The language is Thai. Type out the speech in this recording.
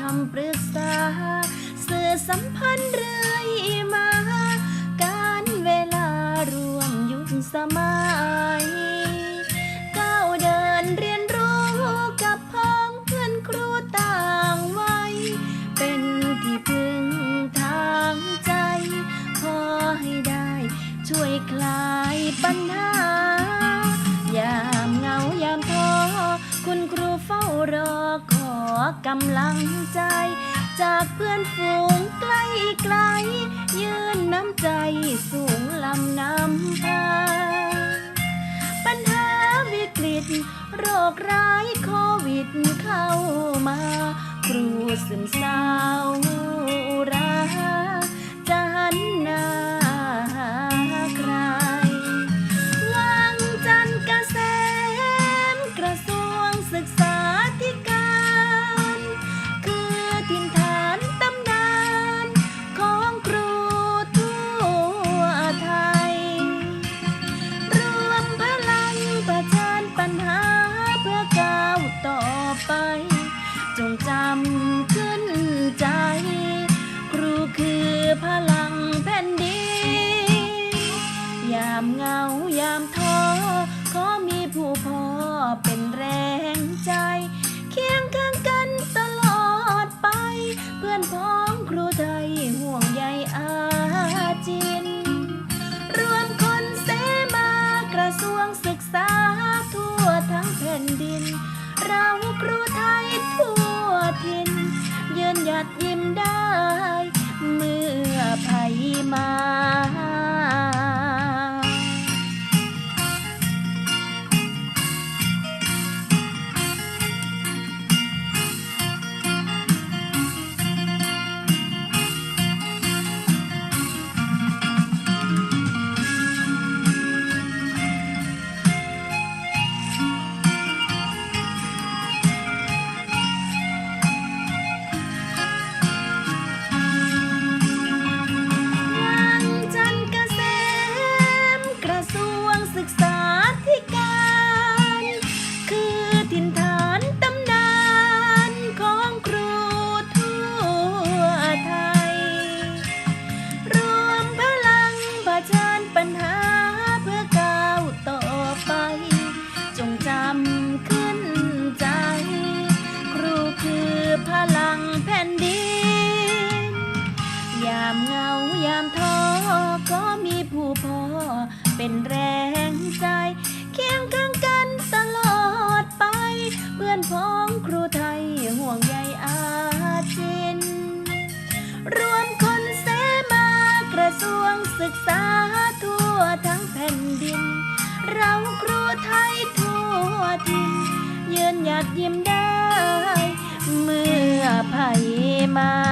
คำปรึกษา สื่อสัมพันธ์เรื่อยมา การเวลารวมยุคสมัยก้าวเดินเรียนรู้กับพ้องเพื่อนครูต่างวัยเป็นที่พึ่งทางใจ ขอให้ได้ช่วยคลายปัญหา ยามเหงายามท้อคุณครูเฝ้ารอขอ กำลังใจ จากเพื่อนฝูงใกล้ไกล ยืนน้ำใจสูงลำน้ำพาปัญหาวิกฤต โรคร้ายโควิดเข้ามา ครูซึมเศร้าราย ต่อไป จงจำขึ้นใจ ครูคือพลังแผ่นดิน ดยิ้มได้ เมื่อภัยมา ลังแผ่นดิน ยามเหงายามท้อก็มีผู้พ่อเป็นแรงใจ เคียงข้างกันตลอดไป เพื่อนพ้องครูไทยห่วงใยอาจิน รวมคนเสมากระทรวงศึกษาทั่วทั้งแผ่นดิน เราครูไทยทั่วทินยืนหยัดยิ้มได้ เมื่อภัยมา